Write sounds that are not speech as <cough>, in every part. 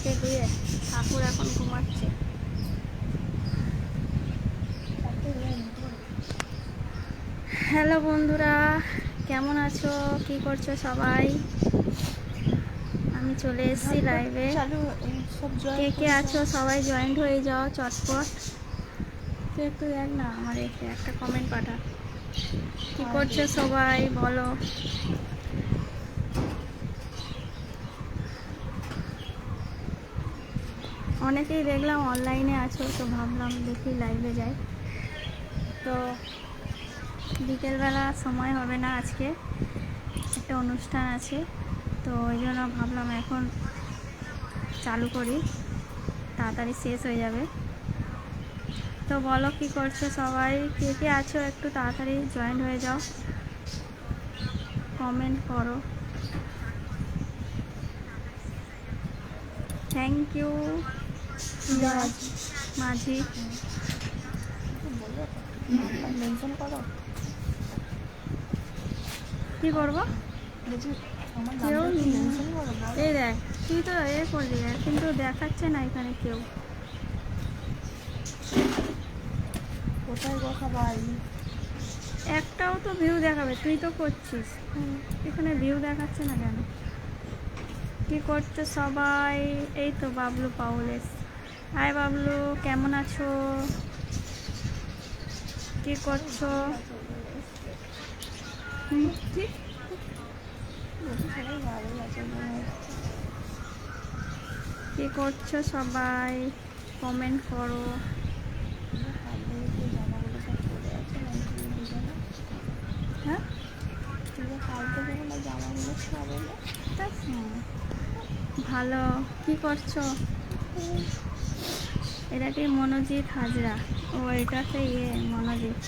ঠাকুর এখন ঘুমাচ্ছে। হ্যালো বন্ধুরা কেমন আছো? কি করছ সবাই? আমি চলে এসেছি লাইভে কে কে আছো? সবাই জয়েন্ট হয়ে যাও চটপট। তুই একটু দেখ না আমার একটা কমেন্ট পাঠা। কি করছ সবাই? বলো। অনেকেই দেখলাম অনলাইনে আছো, তো ভাবলাম দেখি লাইভে যাই। তো বিকেলবেলা সময় হবে না আজকে, একটা অনুষ্ঠান আছে, তো ওই জন্য ভাবলাম এখন চালু করি, তাড়াতাড়ি শেষ হয়ে যাবে। তো বলো কি করছ সবাই, কে কে আছো একটু তাড়াতাড়ি জয়েন হয়ে যাও কমেন্ট করো। Thank you Majhi. মেনশন করো। কি করব? কেউ। এই দেখ তুই তো এ করলি কিন্তু দেখাচ্ছে না এখানে কেউ। কোথায় একটাও তো ভিউ দেখাবে তুই তো করছিস। এখানে ভিউ দেখাচ্ছে না কেন? কি করছ সবাই? এই তো বাবলু পাউলেস হাই বাবলু, কেমন আছো? কি করছ? কি? করছ সবাই? কমেন্ট করো। হ্যাঁ? ভালো। কি করছ? এটা কি মনোজিৎ হাজরা? ও এটা তো ইয়ে মনোজিৎ।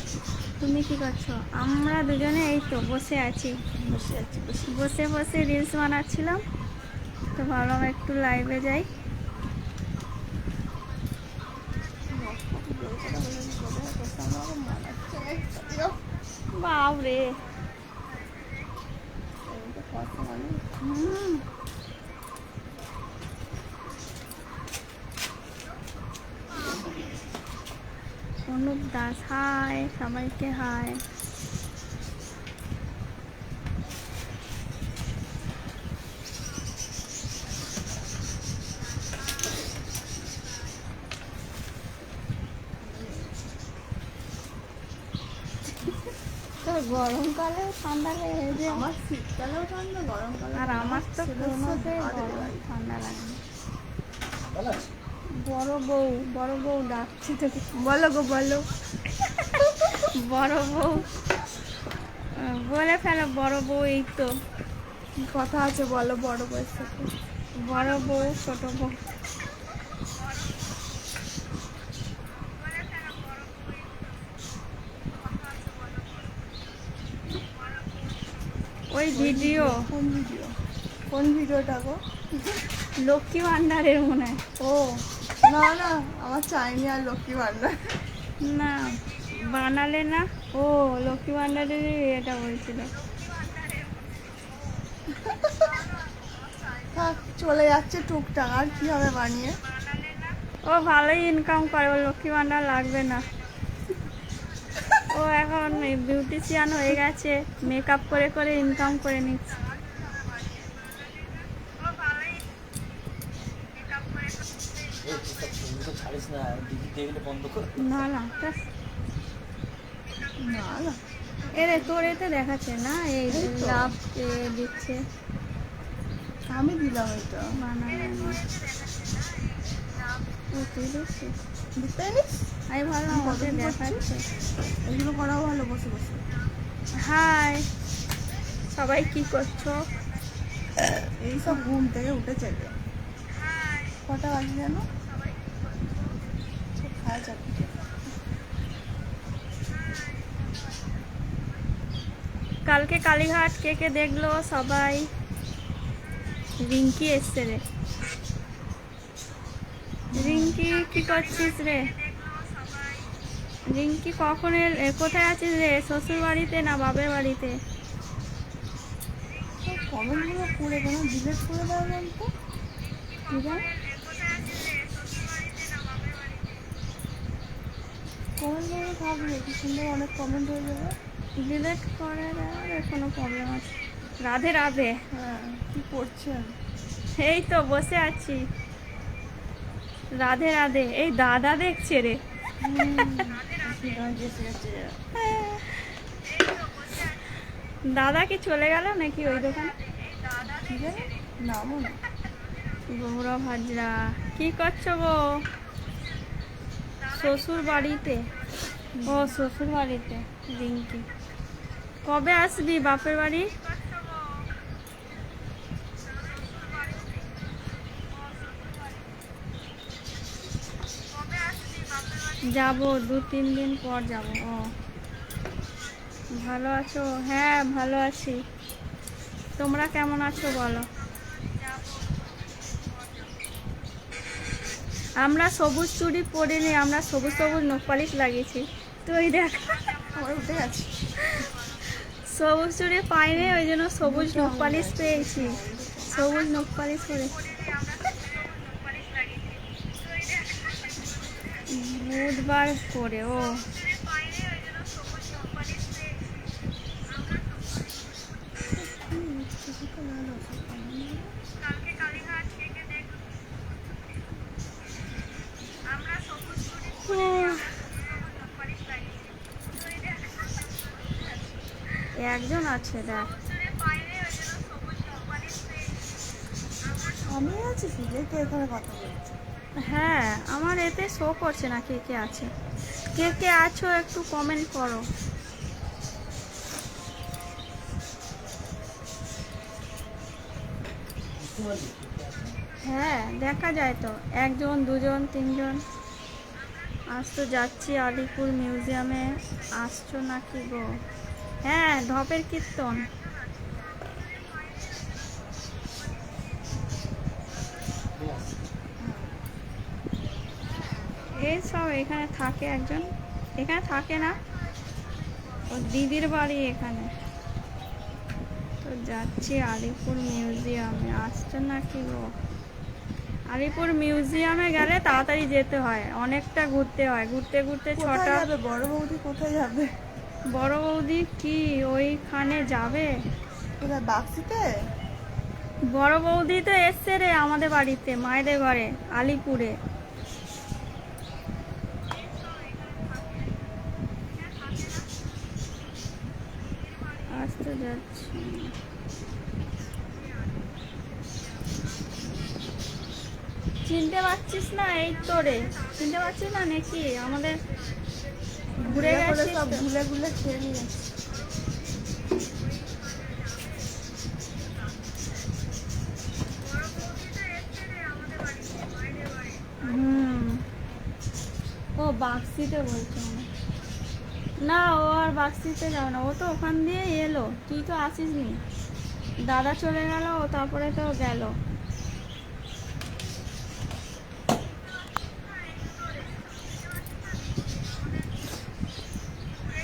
তুমি কি করছ? আমরা দুজনে এই তো বসে আছি। বসে আছি বসে বসে বসে রিলস বানাচ্ছিলাম। তো ভাবলাম একটু লাইভে যাই। বাবরে হুম অনুপ দাস হাই সবাইকে হাই তোর গরমকালে ঠান্ডা লেগে যে আমার শীতকালেও ঠান্ডা গরমকালে আর আমার তো কোনোতে গরম ঠান্ডা লাগে। না। বড় বউ বড় বউ ডাকছে তোকে। বলো গো বলো। বড় বউ। বলে ফেলো বড় বউ এই তো। কথা আছে বলো বড় বয়স থেকে বড় বউ ছোট বউ। ওই ভিডিও। কোন ভিডিও? কোন ভিডিওটা গো? লক্ষ্মী ভান্ডারের মনে হয়। ও না না আমার চাইনি আর লক্ষ্মী ভান্ডার। না। বানালে না? ও লক্ষ্মী ভান্ডারের এটা বলছিল। চলে যাচ্ছে টুকটাক। আর কি হবে বানিয়ে? ও ভালোই ইনকাম করে। ও লক্ষ্মী ভান্ডার লাগবে না। ও এখন বিউটিশিয়ান হয়ে গেছে। মেকআপ করে করে ইনকাম করে নিচ্ছে। না। না এরে তোর এতে দেখাচ্ছে না এই। লাভ দিচ্ছে। আমি দিলাম এটা। বানালে না ও তুই দিতে নিস আমি ভাবলাম ওকে দেখাচ্ছে। এগুলো করাও ভালো বসে বসে। হাই সবাই কি করছ? এই সব ঘুম থেকে উঠে চেপে কটা বাজে যেন খাওয়া কালকে কালীঘাট কে কে দেখল সবাই? রিঙ্কি এসছে রে। রিঙ্কি, কি করছিস রে? রিঙ্কি কখন কোথায় আছিস রে? শ্বশুর বাড়িতে না বাবার বাড়িতে? কমেন্টগুলো করে কেন? ডিলেট করে দেওয়া কমেন্ট কমেন্টগুলো থাকবে কি সুন্দর অনেক কমেন্ট হয়ে যাবে। ডিলেট করে দেওয়ার কোনো প্রবলেম আছে। রাধে রাধে। হ্যাঁ কি করছেন? এই তো বসে আছি। রাধে রাধে। এই দাদা দেখছে রে। দাদা কি চলে গেল নাকি ওই দোকানে? নামও না। গৌরব হাজরা কি করছ গো? শ্বশুর বাড়িতে ও শ্বশুর বাড়িতে রিঙ্কি। কবে আসবি বাপের বাড়ি? যাব, দু, তিন দিন পর যাব, ও। ভালো আছো? হ্যাঁ ভালো আছি। তোমরা কেমন আছো বলো? আমরা সবুজ চুড়ি পরিনি, আমরা সবুজ সবুজ নখ পালিশ লাগিয়েছি। তুই দেখ, আমার উঠে গেছে। সবুজ চুড়ি পাইনি, ওই জন্য সবুজ নখ পালিশ পেয়েছি সবুজ নখ পালিশ করে বুধবার করে, ও। একজন আছে দেখ। আমি আছি কে? এখানে কথা বলছে? হ্যাঁ আমার এতে শো করছে না কে কে আছে। কে কে আছো একটু কমেন্ট করো। হ্যাঁ দেখা যায় তো। একজন দুজন তিনজন। আজ তো যাচ্ছি আলিপুর মিউজিয়ামে। আসছো নাকি গো? হ্যাঁ ধপের কীর্তন। এই সব এখানে থাকে একজন। এখানে থাকে না। ও দিদির বাড়ি এখানে। তো যাচ্ছি আলিপুর মিউজিয়ামে। আসছো নাকি গো? আলিপুর মিউজিয়ামে গেলে তাড়াতাড়ি যেতে হয়। অনেকটা ঘুরতে হয়। ঘুরতে ঘুরতে ছটা বড় বৌদি কোথায় যাবে? বড় বৌদি কি ওইখানে যাবে? কোথায় বাক্সিতে বড় বৌদি তো এসছে রে আমাদের বাড়িতে মায়েদের ঘরে আলিপুরে। আসতে যাচ্ছি। চিনতে পারছিস না এই তোরে চিনতে পারছিস না নাকি? আমাদের ঘুরে গেছিস সব? ভুলে ভুলে খেয়ে নিয়েছে ও বাক্সিতে বলছে না ও আর বাক্সিতে যাবে না। ও তো ওখান দিয়ে এলো। তুই তো আসিস নি দাদা চলে গেল ও তারপরে তো গেল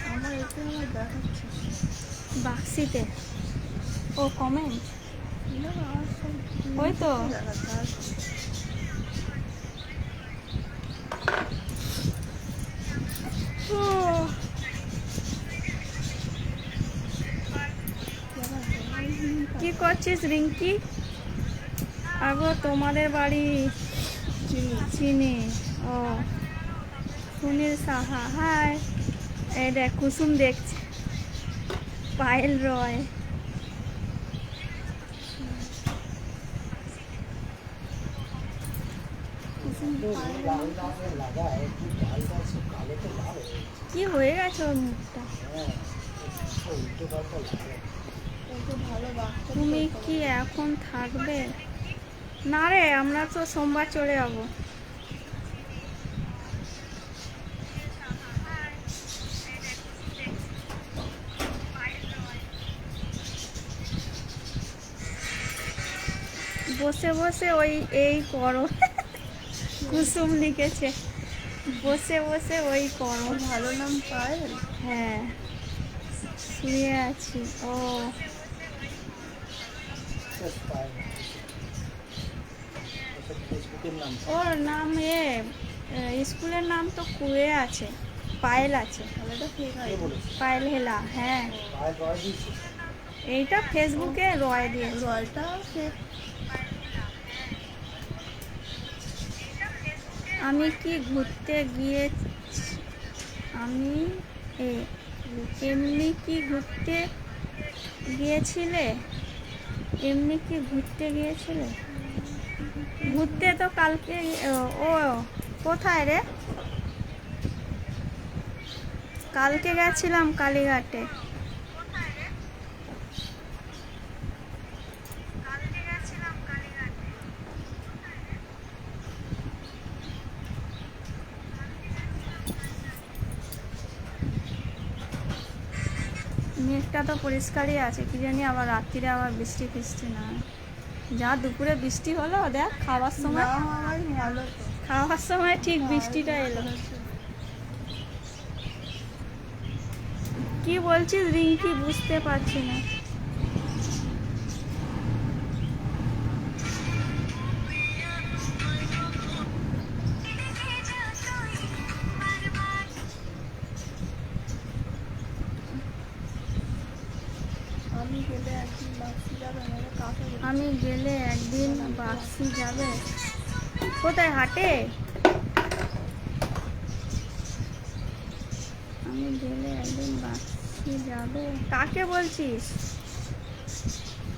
আমার এতে আমার দেখাচ্ছে বাক্সিতে ও কমেন্ট ওই তো। কি করছিস রিঙ্কি? আগো, তোমাদের বাড়ি চিনি। ও, সুনীল সাহা হাই এই দেখ, কুসুম দেখছে। হয়ে রয়। কি হয়ে গেছে মুখটা? তুমি কি এখন থাকবে? না রে, আমরা তো সোমবার চলে যাব। বসে বসে ওই এই করো। কুসুম লিখেছে বসে বসে ওই করো। ভালো নাম পায়েল হ্যাঁ শুয়ে আছি। ও। পায় ওর নাম এ স্কুলের নাম তো কুয়ে আছে পায়েল আছে। পায়েল হেলা হ্যাঁ। এইটা ফেসবুকে রয় দিয়েছে। রয়টা আমি কি ঘুরতে গিয়ে আমি এমনি কি ঘুরতে গিয়েছিলে? এমনি কি ঘুরতে গিয়েছিলে? ঘুরতে তো কালকে ও, কোথায় রে? কালকে গেছিলাম কালীঘাটে। মেঘটা তো পরিষ্কারই আছে কি জানি আবার রাত্রিরে আবার বৃষ্টি ফিষ্টি না। যা দুপুরে বৃষ্টি হলো দেখ খাওয়ার সময় খাওয়ার সময় ঠিক বৃষ্টিটা এলো। কি বলছিস রিঙ্কি? বুঝতে পারছি না। একদিন যাবে। কোথায়, হাটে? আমি গেলে একদিন বাক্সি যাবে। কাকে বলছিস?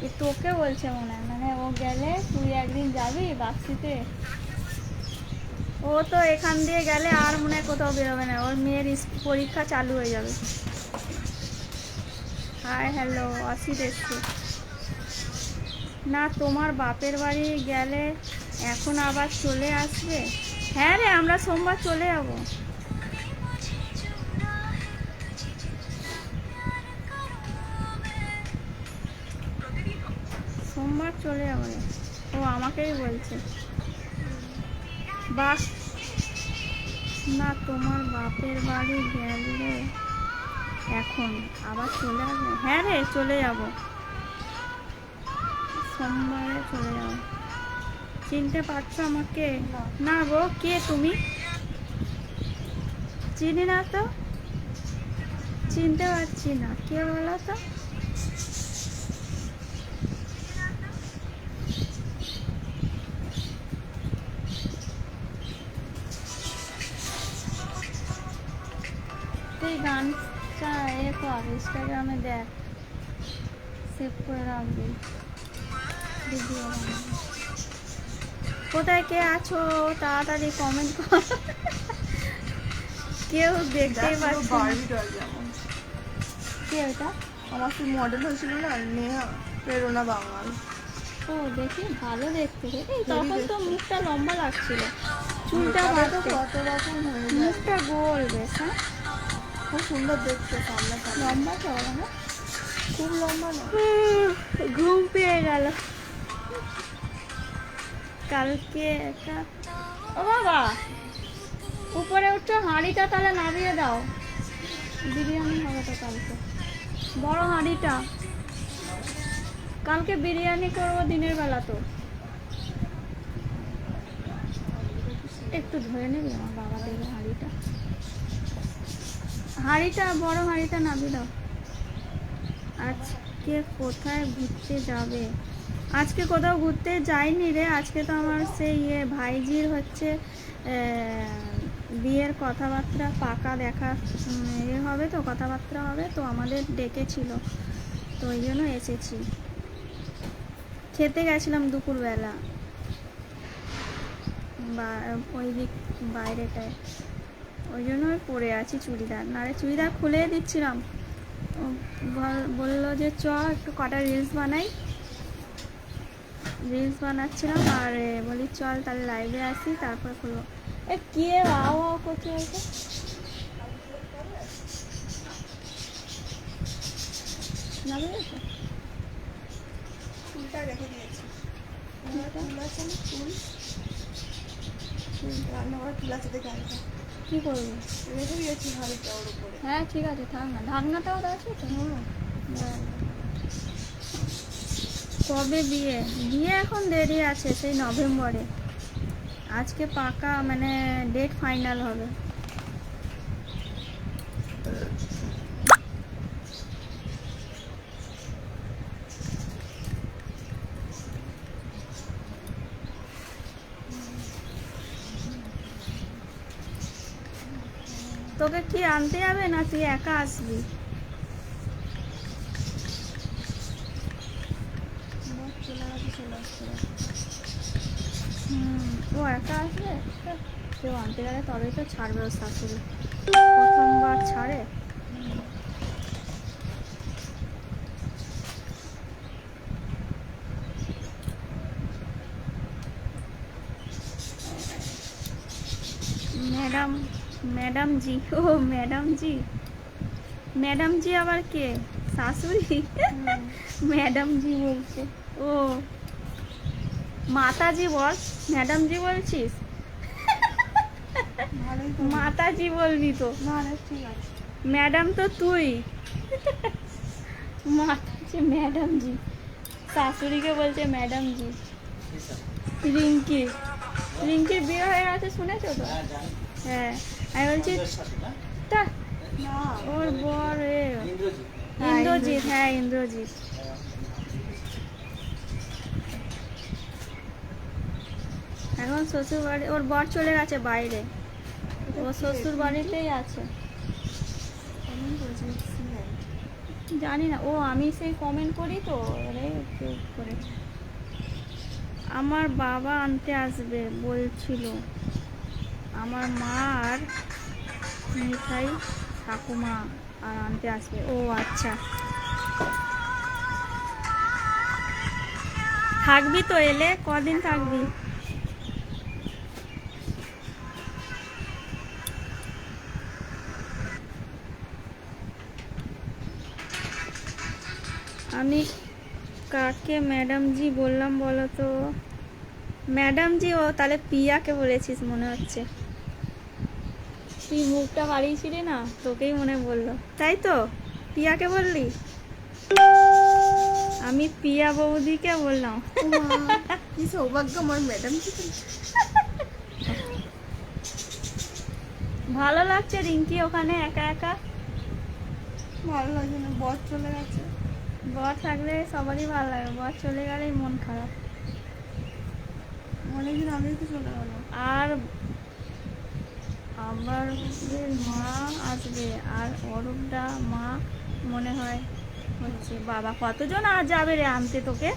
এ তোকে বলছে মনে হয়। মানে ও গেলে তুই একদিন যাবি বাক্সিতে ও তো এখান দিয়ে গেলে আর মনে হয় কোথাও বেরোবে না। ওর মেয়ের পরীক্ষা চালু হয়ে যাবে। হাই হ্যালো অসিত এসছে। না তোমার বাপের বাড়ি গেলে এখন আবার চলে আসবে? হ্যাঁ রে, আমরা সোমবার চলে যাব। সোমবার চলে যাব ও আমাকেই বলছে। বাস। না, তোমার বাপের বাড়ি গেলে এখন আবার চলে আসবে। হ্যাঁ রে, চলে যাব। সোমবারে চলে যাও। চিনতে পারছ আমাকে? না। গো, কে তুমি? চিনি না তো? চিনতে পারছি না, কে বলো তো? তুই গানটা এ কর ইনস্টাগ্রামে দেখ। সেভ করে রাখবি। ভিডিও কোথায় কে আছো? তাড়াতাড়ি কমেন্ট কর। কেউ দেখতেই পাচ্ছে না। কে ওটা? আমার কি মডেল হয়েছিল না নেহা প্রেরণা বাঙাল ও দেখি ভালো দেখতে। এই তখন তো মুখটা লম্বা লাগছিল। চুলটা বাড়তে কত রকম হয়ে মুখটা গোল বেশ হ্যাঁ? খুব সুন্দর দেখতে সামনে লম্বা চওড়া হ্যাঁ খুব লম্বা না। ঘুম পেয়ে গেল। কালকে একটা ও বাবা! উপরে উঠছো হাঁড়িটা তাহলে নামিয়ে দাও। বিরিয়ানি হবে তো কালকে। বড় হাঁড়িটা। কালকে বিরিয়ানি করব দিনের বেলা তো। একটু ধরে নিবি আমার বাবা দেবে হাঁড়িটা। হাঁড়িটা, বড় হাঁড়িটা নামিয়ে দাও। আজকে কোথায় ঘুরতে যাবে? আজকে কোথাও ঘুরতে যাইনি রে। আজকে তো আমার সেই ইয়ে ভাইজির হচ্ছে বিয়ের কথাবার্তা পাকা দেখা ইয়ে হবে তো, কথাবার্তা হবে তো আমাদের ডেকেছিল তো ওই জন্য এসেছি। খেতে গেছিলাম দুপুরবেলা। বা, ওই দিক বাইরেটায়। ওই জন্য পরে আছি চুড়িদার। নারে চুড়িদার খুলে দিচ্ছিলাম। বলল যে চ, একটু কটা রিলস বানাই। রিলস বানাচ্ছিলাম আর বলি চল তাহলে লাইভে আসি তারপর খুলবো। এ কে আও আও রেখে দিয়েছি। চুল আছে কি করব? রেখে দিয়েছি হাড়িটা ওর উপরে। হ্যাঁ ঠিক আছে থাক না। ঢাকনাটাও আছে তো। হুম। কবে বিয়ে? বিয়ে এখন দেরি আছে, সেই নভেম্বরে। আজকে পাকা মানে ডেট ফাইনাল হবে। তোকে কি আনতে যাবে না তুই একা আসবি বর চলে গেছে চলে আসছে হুম, ও একা আসবে? কেউ আনতে গেলে তবেই তো ছাড়বে ওর শাশুড়ি প্রথমবার ছাড়ে? ম্যাডাম ম্যাডাম জি ও ম্যাডাম জি। ম্যাডাম জি আবার কে? শাশুড়ি? ম্যাডাম জি বলছে। ও মাতাজি বল ম্যাডাম জি বলছিস? মাতাজি বলবি তো। ম্যাডাম তো তুই। মাতাজি ম্যাডাম জি শাশুড়িকে বলছে ম্যাডাম জি রিঙ্কি রিঙ্কির বিয়ে হয়ে গেছে শুনেছো তো? হ্যাঁ হ্যাঁ আমি বলছি তা না? ওর বর এ। ইন্দ্রজিৎ হ্যাঁ, ইন্দ্রজিৎ হ্যাঁ ইন্দ্রজিৎ এখন শ্বশুর বাড়ি ওর বর চলে গেছে বাইরে। ও শ্বশুর বাড়িতেই আছে। জানি না, ও আমি সেই কমেন্ট করি তো করেছে আমার বাবা আনতে আসবে বলছিল। আমার মা আর মিঠাই ঠাকুমা আর আনতে আসবে। ও আচ্ছা। থাকবি তো এলে, কদিন থাকবি? আমি কাকে? ম্যাডাম জি বললাম বলো তো। ম্যাডাম জি ও তাহলে পিয়াকে বলেছিস মনে হচ্ছে। তুই মুখটা বাড়িয়েছিলি না? তোকেই মনে বলল তাই তো? পিয়াকে বললি? আমি পিয়া বৌদিকে বললাম। কি সৌভাগ্য আমার ম্যাডাম ভালো লাগছে রিঙ্কি ওখানে একা একা? ভালো লাগছে না বর চলে গেছে। বর থাকলে সবারই ভালো লাগে। বর চলে গেলেই মন খারাপ। অনেকদিন আগেই তো চলে গেল আর আবার মা আসবে। আর অরূপদা মা মনে হয় হচ্ছে বাবা কতজন আর যাবে রে আনতে তোকে?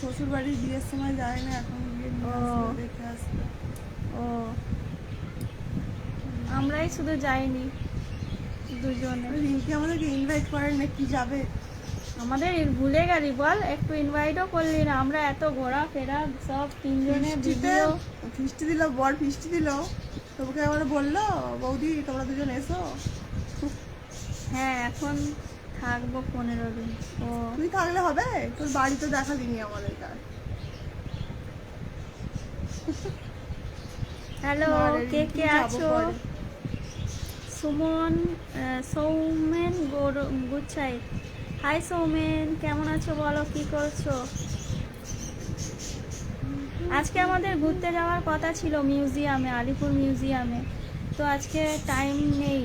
শ্বশুর বাড়ির বিয়ের সময় যায় না এখন। দেখে আসবে। ও। আমরাই শুধু যাইনি। দুজনে। রিঙ্কি আমাদেরকে ইনভাইট করেন না কি যাবে? আমাদের ভুলে গেলি বল একটু ইনভাইটও করলি না। আমরা এত ঘোরাফেরা সব তিনজনে ভিডিও ফিস্টি দিল বর ফিস্টি দিল। তোমাকে আবার বলল বৌদি তোমরা দুজন এসো। হ্যাঁ এখন থাকব পনেরো দিন। ও। তুই থাকলে হবে? তোর বাড়ি তো দেখালিনি আমাদের কার হ্যালো কে কে আছো? সুমন সৌমেন গুচ্ছাই হাই সৌমেন, কেমন আছো বলো, কি করছ? আজকে আমাদের ঘুরতে যাওয়ার কথা ছিল মিউজিয়ামে, আলিপুর মিউজিয়ামে। তো আজকে টাইম নেই।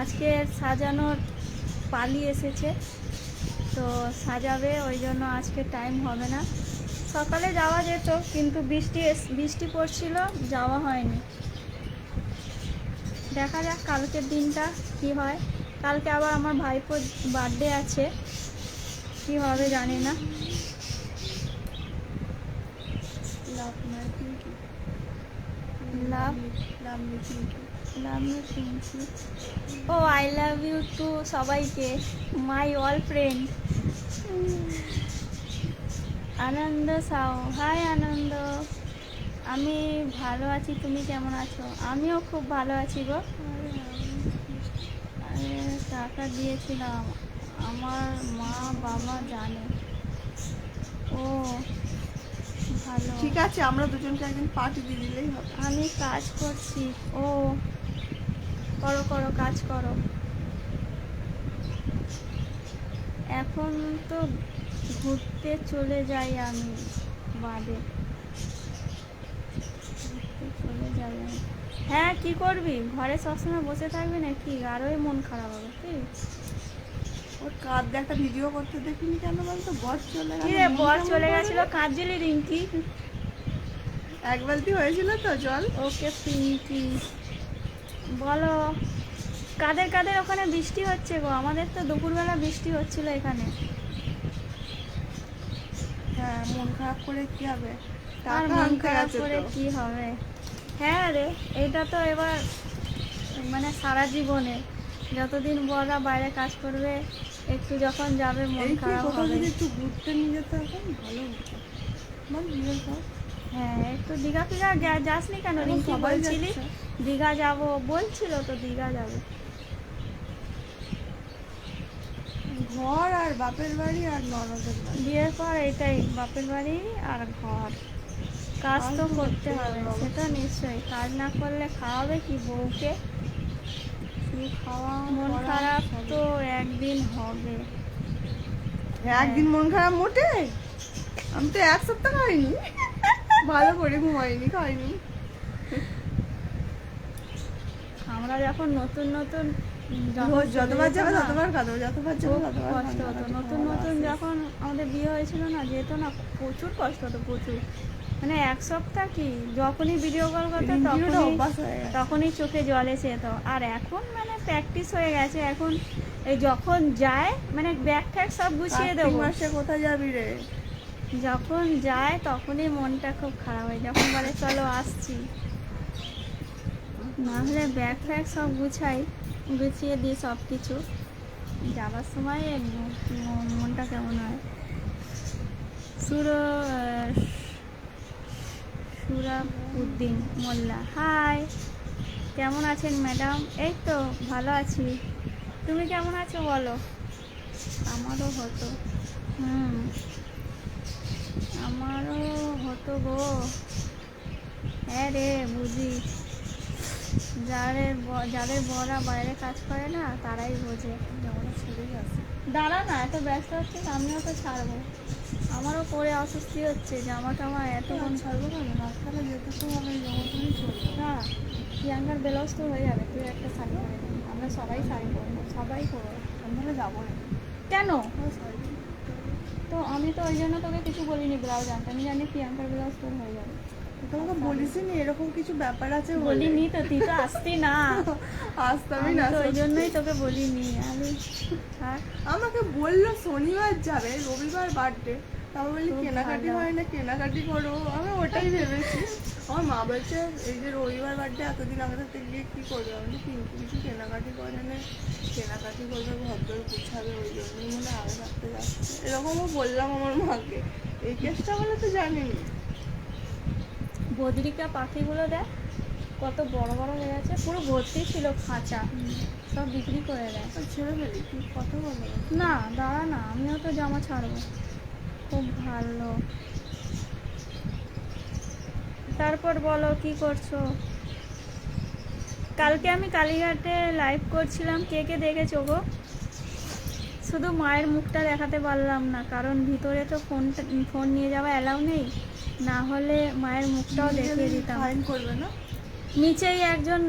আজকে সাজানোর পালি এসেছে। তো সাজাবে, ওই জন্য আজকে টাইম হবে না। সকালে যাওয়া যেত, কিন্তু বৃষ্টি বৃষ্টি পড়ছিল, যাওয়া হয়নি। দেখা যাক কালকের দিনটা কি হয়। কালকে আবার আমার ভাইপোর বার্থডে আছে। কি হবে জানি না। লাভ লাভ লাভ লাভ ও আই লাভ ইউ টু সবাইকে। My all friend Anand Sao. Hi Anand. আমি ভালো আছি তুমি কেমন আছো? আমিও খুব ভালো আছি গো। টাকা দিয়েছিলাম। আমার মা বাবা জানে। ও ভালো। ঠিক আছে আমরা দুজনকে একদিন পার্টি দিয়ে দিলেই হবে। আমি কাজ করছি। ও করো করো কাজ করো। এখন তো ঘুরতে চলে যাই আমি বাদে। আমি। হ্যাঁ কি করবি? ঘরে সবসময় বসে থাকবি না কি আরোই মন খারাপ হবে কি? ওর কাঁদ একটা ভিডিও করতে দেখিনি কেন বলতো? বস চলে গেল বর কেমন চলে গেছিল? কাঁদছিলি রিঙ্কি? এক বালতি হয়েছিল তো জল? ওকে পিঙ্কি। বলো কাদের কাদের ওখানে বৃষ্টি হচ্ছে গো? আমাদের তো দুপুরবেলা বৃষ্টি হচ্ছিল এখানে। হ্যাঁ মন খারাপ করে কি হবে? আর মন খারাপ করে কি হবে? হ্যাঁ রে এটা তো এবার মানে সারা জীবনে। যতদিন বড়রা বাইরে কাজ করবে একটু যখন যাবে মন খারাপ হবে। একটু ঘুরতে নিয়ে যেতে এখন ভালো হ্যাঁ একটু দীঘা ফিঘা যাসনি কেন রিঙ্কি? বলছিলি। দীঘা যাব বলছিল তো দীঘা যাবে। ঘর আর বাপের বাড়ি আর ননদের বাড়ি। বিয়ের পর এটাই বাপের বাড়ি আর ঘর। কাজ তো করতে হবে সেটা নিশ্চয়ই। কাজ না করলে খাওয়াবে কি বউকে? খাওয়া মন খারাপ তো একদিন হবে। একদিন মন খারাপ মোটে? আমি তো এক সপ্তাহ খাইনি। ভালো করে ঘুমাইনি খাইনি। আমরা যখন নতুন নতুন যতবার যাবে ততবার কাঁদবো যতবার যাবে ততবার কষ্ট হতো। যতবার নতুন নতুন যখন আমাদের বিয়ে হয়েছিল না যেত না প্রচুর কষ্ট হতো প্রচুর। মানে এক সপ্তাহ কি? যখনই ভিডিও কল করতো তখনই। তখনই চোখে জল এসে যেত। আর এখন মানে প্র্যাকটিস হয়ে গেছে। এখন এই যখন যায় মানে ব্যাগ ট্যাগ সব গুছিয়ে দেবো। মাসে কোথায় যাবি রে? যখন যায় তখনই মনটা খুব খারাপ হয়। যখন বলে চলো আসছি। না হলে ব্যাগ ফ্যাগ সব গুছাই গুছিয়ে দিই সব কিছু যাবার সময় মনটা কেমন হয়? সুর সুরাবুদ্দিন মোল্লা। হাই কেমন আছেন ম্যাডাম? এই তো, ভালো আছি। তুমি কেমন আছো বলো? আমারও হতো। হুম, আমারও হতো গো। হ্যাঁ রে, বুঝি। যাদের যাদের বড়রা বাইরে কাজ করে না, তারাই বোঝে। জামাটা ছেড়েই আছে দাঁড়া না, এত ব্যস্ত হচ্ছে আমিও তো ছাড়বো। আমারও পরে অস্বস্তি হচ্ছে জামা টামা এত তখন ছাড়বো কেন রাস্তাটা যেতে তো হবে জামা পরেই চলবো না প্রিয়াঙ্কার ব্লাউজ তো হয়ে যাবে তুই একটা শাড়ি পরে আমরা সবাই শাড়ি পরবো সবাই পরবো আমি তাহলে যাব না। কেন? তো আমি তো ওই জন্য তোকে কিছু বলিনি ব্লাউজ আনতে আমি জানি প্রিয়াঙ্কার ব্লাউজ তোর হয়ে যাবে। তোমাকে বলিসই নি এরকম কিছু ব্যাপার আছে বলিনি তো তুই তো আসতি না। <laughs> আসতামই না ওই জন্যই তোকে বলিনি আমি আমাকে বলল শনিবার যাবে রবিবার বার্থডে তারপর বলি কেনাকাটি হয় না কেনাকাটি করো। আমি ওটাই ভেবেছি। আমার মা বলছে এই যে রবিবার বার্থডে এতদিন আগে থেকে গিয়ে কী করবে? আমি কিন্তু কিছু কেনাকাটি করে না। কেনাকাটি করবে ভদ্র গুছাবে ওই জন্যই মনে আগে থাকতে যাচ্ছে। এরকমও বললাম আমার মাকে। এই কেসটা বলে তো জানিনি। বদ্রিকা পাখিগুলো দেখ কত বড় বড় হয়ে গেছে পুরো ভর্তি ছিল খাঁচা। সব বিক্রি করে দেয়। ছেড়ে ফেলি তুই কথা বলো না। না দাঁড়া না আমিও তো জামা ছাড়বো। খুব ভালো। তারপর বলো কি করছ? কালকে আমি কালীঘাটে লাইভ করছিলাম। কে কে দেখেছ গো? শুধু মায়ের মুখটা দেখাতে পারলাম না কারণ ভিতরে তো ফোন ফোন নিয়ে যাওয়া অ্যালাউ নেই। না হলে মায়ের মুখটাও দেখিয়ে দিতাম। করবে না? নিচেই একজন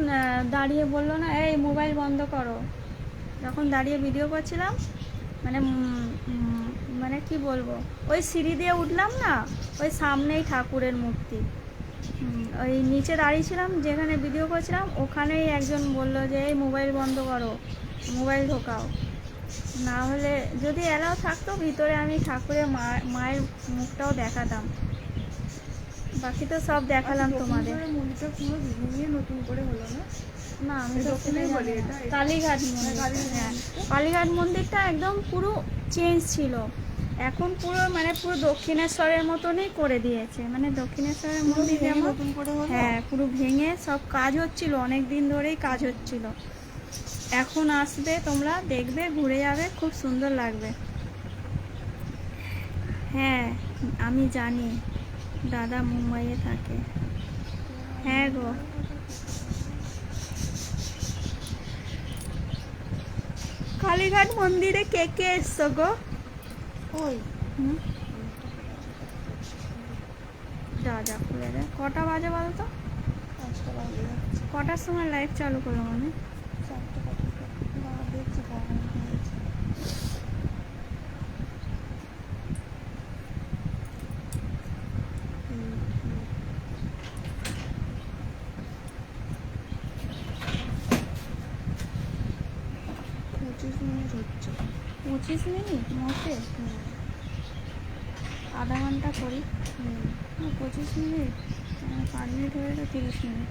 দাঁড়িয়ে বলল না এই মোবাইল বন্ধ করো। যখন দাঁড়িয়ে ভিডিও করছিলাম মানে মানে কি বলব? ওই সিঁড়ি দিয়ে উঠলাম না? ওই সামনেই ঠাকুরের মূর্তি। ওই নিচে দাঁড়িয়েছিলাম যেখানে ভিডিও করছিলাম ওখানেই একজন বলল যে এই মোবাইল বন্ধ করো মোবাইল ঢোকাও। না হলে যদি এলাও থাকতো ভিতরে আমি ঠাকুরের মা মায়ের মুখটাও দেখাতাম। বাকি তো সব দেখালাম আচ্ছা, তোমাদের। মন্দিরটা পুরো ভেঙে নতুন করে হলো না? না আমি। কালীঘাট মন্দির হ্যাঁ মন্দিরটা? কালীঘাট মন্দিরটা একদম পুরো চেঞ্জ ছিল। এখন পুরো মানে পুরো দক্ষিণেশ্বরের মতনই করে দিয়েছে। মানে দক্ষিণেশ্বরের মন্দির যেমন হ্যাঁ পুরো ভেঙে সব কাজ হচ্ছিল অনেক দিন ধরেই কাজ হচ্ছিল। এখন আসবে তোমরা দেখবে ঘুরে যাবে খুব সুন্দর লাগবে। হ্যাঁ আমি জানি দাদা মুম্বাইয়ে থাকে। হ্যাঁ গো। কালীঘাট মন্দিরে কে কে এসছো গো? ওই। যা যা খুলে দে। কটা বাজে বলো তো? পাঁচটা বাজে যাচ্ছে। কটার সময় লাইভ চালু করল মানে। পঁচিশ মিনিট হচ্ছে। পঁচিশ মিনিট মোটে হুম আধা ঘণ্টা করি হুম না, পঁচিশ মিনিট? পাঁচ মিনিট হয়ে গেল তিরিশ মিনিট।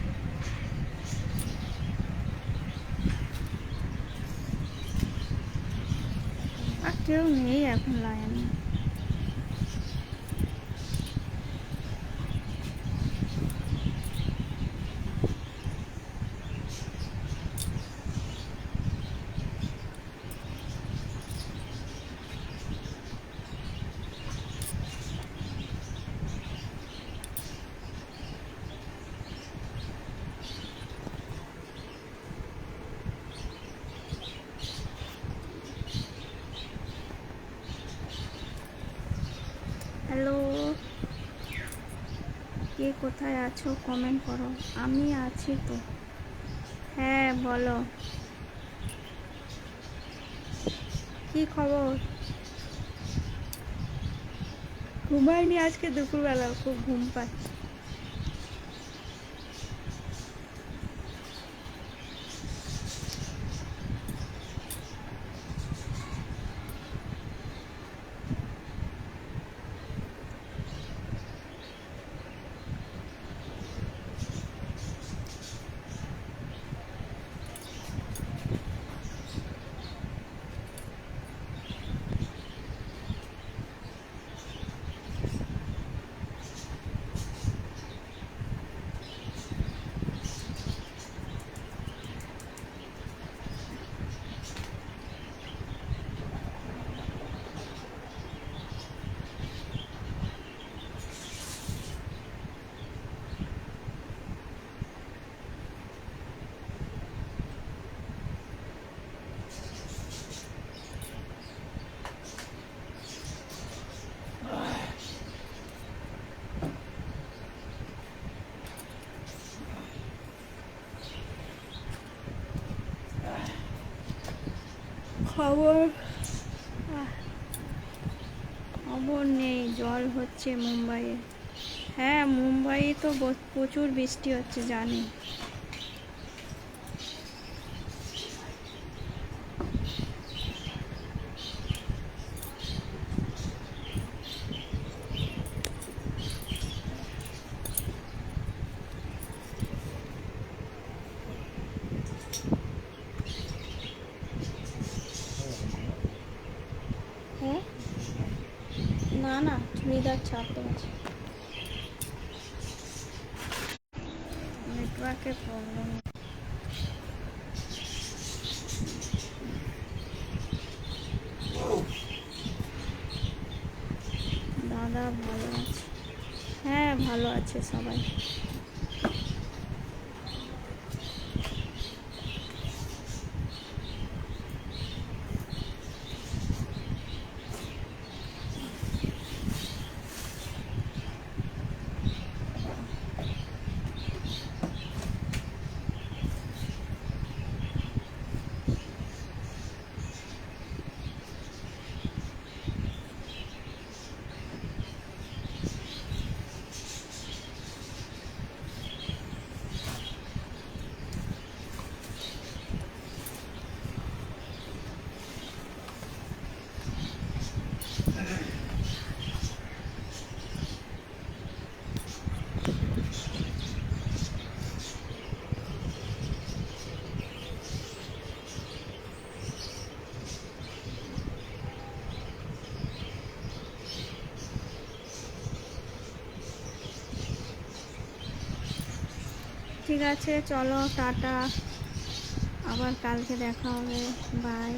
আর কেউ নেই এখন লাইনে হ্যালো কে কোথায় আছো কমেন্ট করো। আমি আছি তো। হ্যাঁ বলো। কি খবর? ঘুমাইনি আজকে দুপুরবেলা, খুব ঘুম পাচ্ছে। খবর? খবর নেই জল হচ্ছে মুম্বাইয়ে। হ্যাঁ মুম্বাইয়ে তো প্রচুর বৃষ্টি হচ্ছে জানি হ্যাঁ না না চুড়িদার ছাড়তে আছে নেটওয়ার্কের প্রবলেম দাদা ভালো আছে? হ্যাঁ ভালো আছে সবাই। ঠিক আছে চলো টাটা। আবার কালকে দেখা হবে বাই